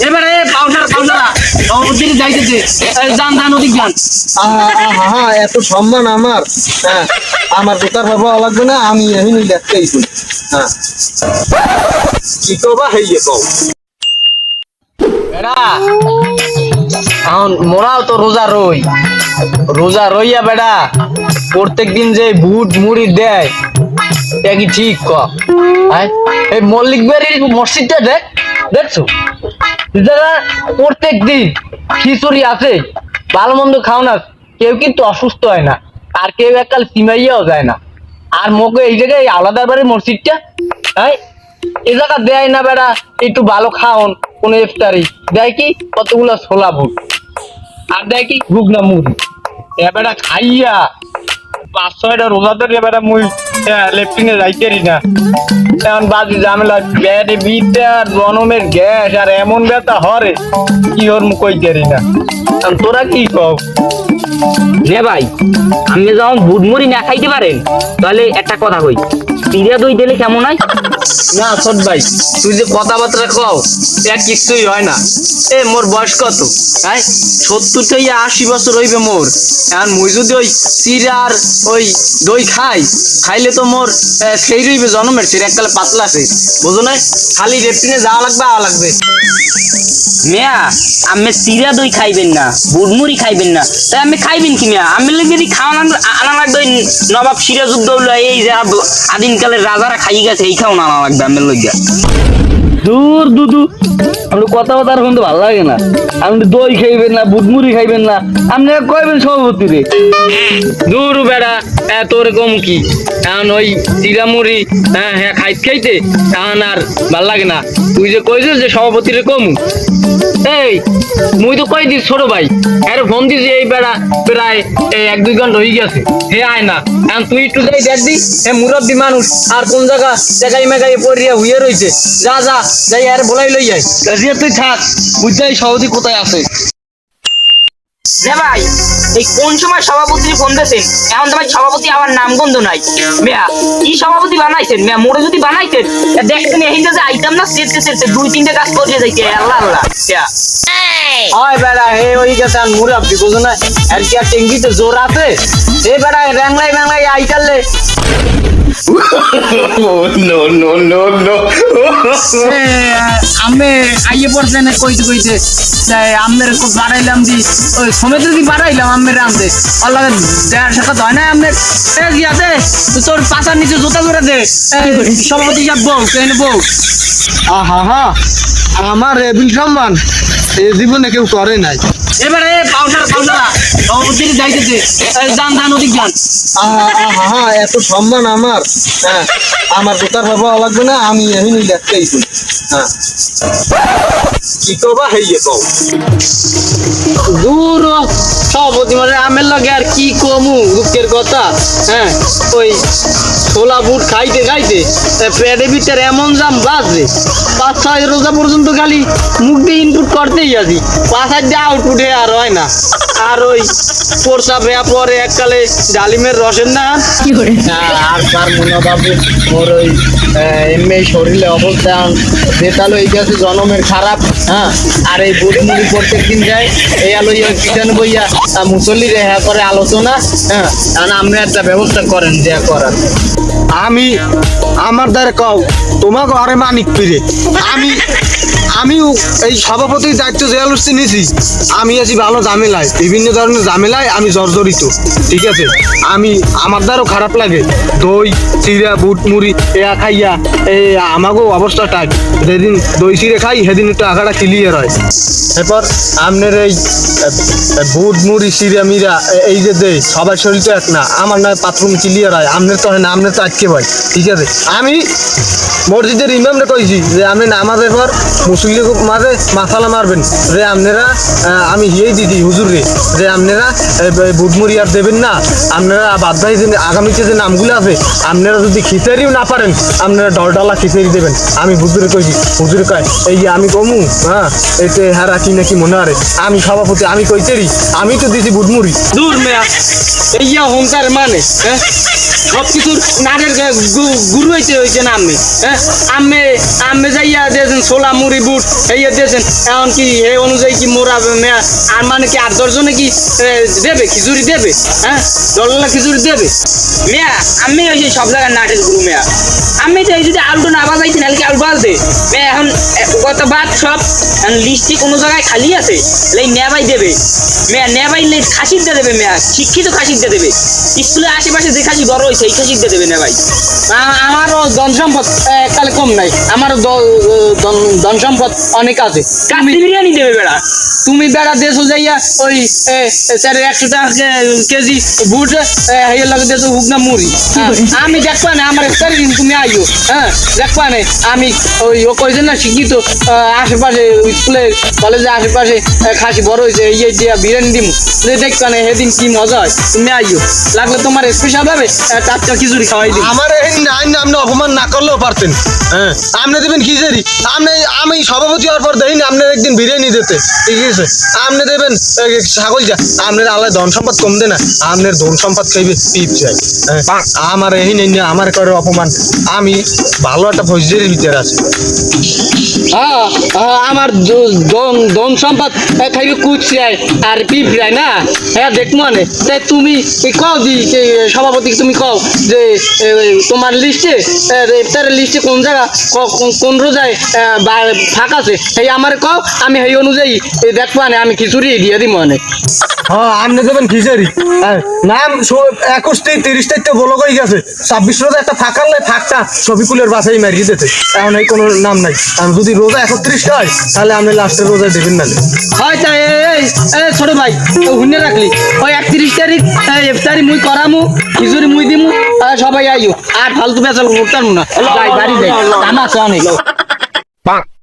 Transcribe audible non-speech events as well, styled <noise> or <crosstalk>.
এবারে powder powder ওদিকে যাইতেছে। এই যান যান ওদিক যান। আহা, এত সম্মান আমার। হ্যাঁ আমার বেকার বাবা লাগবে না আমি দেখতেই শুনি হ্যাঁ। কি কবা হেইয়ে কও। বেড়া এখন মোরাও তো রোজা রই। রোজা রইয়া বেড়া প্রত্যেক দিন যে বুট মুড়ি দেয় এটা কি ঠিক ক? হ্যাঁ? এই মল্লিক বাড়ির মসজিদটা দেখ। দেখছ? যারা প্রত্যেক দিন খিচুড়ি আছে ভালো মন্দ খাও না, কেউ কিন্তু অসুস্থ হয় না, আর কেউ এককাল সিমাইয়াও যায় না। আর মোকে এই জায়গায় আলাদা বাড়ির মসজিদটা হ্যাঁ এ জায়গা দেয় না বেড়া, একটু ভালো খাওন, কোন ইফতারি। দেয় কি? কতগুলো ছোলা ভুট আর দেয় কি? রুগনা মুড়ি। এ বেড়া খাইয়া, পাঁচ ছয়টা রোজা ধরে বেড়া মুই লেফটিনে যাইতেরি না। এখন বাজি ঝামেলা, ব্যাটে, বিদ্যা জনমের গ্যাস, আর এমন ব্যথা হরে, কি ওর কইতেরি না। তোরা কি কব রে ভাই, আপনি যখন বুটমুড়ি না খাইতে পারেন, তাহলে একটা কথা কই পিড়া দই দিলে কেমন হয়? না সৎ ভাই, তুই যে কথাবার্তা কও এক কিছুই হয় না। এ, মোর বয়স কত? হ্যাঁ? সত্তর থেকে আশি বছর হইবে মোর। এখন মুই যদি ওই চিরার ওই দই খাই, খাইলে তো মোর সেই রইবে জন্মের সেই এককালে পাতলা আছে। বুঝো না খালি রেপটিনে যাওয়া লাগবে, আওয়া লাগবে। মিয়া আমি চিরা দই খাইবেন না বুটমুড়ি খাইবেন না। তাই আমি খাইবেন কি মিয়া? আমি যদি খাওয়া আনা লাগবে নবাব সিরাজউদ্দৌলা এই যে আদ- আদিমকালের রাজারা খাই গেছে, এই খাওয়া দূর, দুদু। আপনি কথা কথা আর কিন্তু ভালো লাগে না। আপনি দই খাইবেন না বুটমুড়ি খাইবেন না। আপনি কইবেন সভাপতি রে? দূর বেড়া হ্যাঁ রকম কম কি? এখন ওই চিরামুড়ি হ্যাঁ হ্যাঁ খাইতে খাইতে এখন আর ভালো লাগে না। তুই যে কইছিস যে সভাপতিরে কম। এই, মুই তো কই দিস ছোট ভাই। আরে ফোন দিস এই বেড়া, প্রায় এক দুই ঘণ্টা হয়ে গেছে। হে আয় না। এখন তুই একটু যাই দেখ দি, হে মুরব্বী মানুষ, আর কোন জায়গা জায়গায় মেগাই পড়িয়া হুইয়ে রইছে। যা যা, যাই আর বলাই লই যাই তুই থাক। বুঝাই সহজে কোথায় আছে। রে ভাই এই কোন সময় সভাপতি ফোন দিয়েছেন? এখন তোমার সভাপতি আমার নামগন্ধ নাই। মিয়া কি সভাপতি বানাইছেন? মিয়া মোড়ে যদি বানাইতেন দেখতেন এই যে আইতাম না সেরতে সেরতে দুই তিনটে কাজ করে যাইতে। আল্লাহ আল্লাহ। হয় বেড়া হে ওই গেছে আর মুরাব্বি বুঝো না? আর কি আর টেঙ্গিতে জোর আছে? এ বেড়া র্যাংলাই র্যাংলাই <laughs> আমি আইয়ে পড়ছে না কইতে কইতে তাই আমের বাড়াইলাম দি ওই সমেত যদি বাড়াইলাম আমের আমতে আল্লাহ দেড় টাকা না আমের এ গিয়াতে তোর পাশার নিচে জুতা ধরে দে। সভাপতি সাহেব বউ কেন বউ? আহা হা আমার এবিল সম্মান এ জীবনে কেউ করে নাই। এবারে পাউডার ওদিকে যাইতেছে। এই, যান যান ওদিক যান। আহা আহা আহা, এত সম্মান আমার। হ্যাঁ আমার বাবা লাগবে না আমি শুনি হ্যাঁ। কি কবা হেইয়ে কও। দূর সভাপতি মানে আমের লাগে আর কি কমু দুঃখের কথা। হ্যাঁ ওই ছোলা বুট খাইতে খাইতে ভিতরে এমন জাম বাজে। পাঁচ ছয় রোজা পর্যন্ত খালি মুখ দিয়ে ইনপুট করতেই আছি। পাঁচ হাজার আউটপুটে আর হয় না। আর ওই পোরসা বেয়া পরে এককালে ডালিমের রসের না? আর তার মনে বাবু মোর ওই এমনি শরীরে অবস্থা বেতাল হয়ে গেছে জনমের খারাপ হ্যাঁ? আর এই বুট মুড়ি প্রত্যেক দিন যায় এই আলো ওই পিছন বইয়া মুসল্লি রেহা করে আলোচনা হ্যাঁ? আর আপনি একটা ব্যবস্থা করেন যে করার। আমি আমার দ্বারা কও তোমাকে আরে মানিক পিরে। আমি আমিও এই সভাপতির দায়িত্ব জেলালুসি নিছি আমি আছি ভালো ঝামেলায়, বিভিন্ন ধরনের ঝামেলায় আমি জর্জরিত, ঠিক আছে? আমি, আমার দ্বারাও খারাপ লাগে। দই চিরা বুট, মুড়ি, এয়া খাইয়া এই আমাকেও অবস্থা টাইট যেদিন দই, চিড়ে খাই, সেদিন একটু আঘাটা ক্লিয়ার হয়। এরপর আপনার এই বুট, মুড়ি চিরা মিরা এই যে দেয় সবার শরীর তো এক না, আমার নয় বাথরুম ক্লিয়ার হয় আপনার তো হয় না আপনার তো আজকে ভাই ঠিক আছে? আমি মসজিদের ইমামরে কইছি যে আপনি নামাজের পর মুসলিম মাঝে মাসালা মারবেন। যে আপনারা আমি হিয়েই দিদি হুজুর রে, যে আপনারা বুটমুড়ি আর দেবেন না। আপনারা বাদ যে আগামীতে যে নামগুলো আছে, আপনারা যদি খিচারিও না পারেন, আপনারা ডলডলা খিচারি দেবেন। আমি হুজুরে কইছি, হুজুরে কয়, এই যে আমি কমু হ্যাঁ এতে হারা কি নাকি মনে হারে আমি সভাপতি, আমি কইতেরি, আমি তো দিছি বুটমুড়ি দূর মেয়া এইয়া হংকার মানে হ্যাঁ সব কিছুর নারের গুরু হইতে হইছে না আমি হ্যাঁ? আমি আমি যাইয়া দিয়েছেন ছোলা মুড়ি বুট বুট এই ইয়ে দিয়েছেন। এখন কি এই অনুযায়ী কি মোরা মেয়া আর মানে কি আট দশজনে কি দেবে? খিচুড়ি দেবে? হ্যাঁ? দললা খিচুড়ি দেবে? মেয়া আমি ওই যে সব জায়গায় নাটের গুরু মেয়া। আমি তো এই যদি আলুটা না বাজাইছি নাহলে কি আলু বাজতে মেয়া এখন এ, কত বাদ সব লিস্টে কোনো জায়গায় খালি আছে? এই নেবাই দেবে। মেয়া নেবাই লে খাসির দিয়ে দেবে মেয়া। শিক্ষিত খাসির দিয়ে দেবে। স্কুলের আশেপাশে যে খাসি বড় হয়েছে এই খাসির দিয়ে দেবে নেবাই। আমারও ধন সম্পদ কম নাই। আমারও দ- ধন- সম্পদ অনেক আছে। বিরিয়ানি দেবে বেড়া। তুমি বেড়া দেশো যাইয়া ওই এ, স্যার একশো টাকা কেজি বুট হেয়ে লাগে দেশো হুকনা মুড়ি। হ্যাঁ, আমি দেখবা না আমার দিন তুমি আইও। হ্যাঁ দেখবা না আমি ওই ও কইছে না শিক্ষিত আশেপাশে স্কুলের কলেজে আশেপাশে খাসি বড় হয়েছে ইয়ে দিয়া বিরিয়ানি দিম। দেখবা না সেদিন কি মজা হয় তুমি আইও। লাগলে তোমার স্পেশাল ভাবে টাটকা খিচুড়ি খাওয়াই দিই আমার এই আপনি অপমান না করলেও পারতেন। আপনি দেবেন খিচুড়ি আপনি আমি সভাপতি হওয়ার পর দেখিনি আপনার একদিন বিরিয়ানি দিতে। ঠিক আছে? আপনি দেবেন ছাগল যা আপনার আলাদা ধন সম্পদ কম দে না আপনার ধন সম্পদ খাইবে পিপ চাই হ্যাঁ, আমার এই নেই না, আমার করে অপমান। আমি ভালো একটা ফৌজের ভিতরে আছি। হ্যাঁ হ্যাঁ, আমার ধন- সম্পদ খাইবে কুচিয়ায় আর পিঁপড়ায় না। হ্যাঁ দেখব মানে। তাই তুমি কও দি যে, সভাপতি তুমি কও যে তোমার লিস্টে তার লিস্টে কোন জায়গা কোন- কোন রোজায় ফাঁকা আছে? এই আমার কও আমি সেই অনুযায়ী দেখব মানে আমি খিচুড়ি দিয়ে দিব মানে হ্যাঁ আপনি দেবেন খিচুড়ি। হ্যাঁ, নাম একুশ থেকে তিরিশ তারিখ বলো কই গেছে। ছাব্বিশ রোজা একটা ফাঁকার লাই ফাঁকটা ছবিকুলের বাসায় মারিয়ে দিতে। এখন এই কোনো নাম নাই। আর যদি রোজা একত্রিশ হয় তাহলে আপনি লাস্টের রোজায় দেবেন না। হয় তাই এই ছোট ভাই হুনে রাখলি। ওই একত্রিশ তারিখ এই, ইফতারি মুই করামু খিচুড়ি মুই দিমু সবাই আইও। আর ফালতু বেচাল করতাম না। বাড়ি যাই। আছে অনেক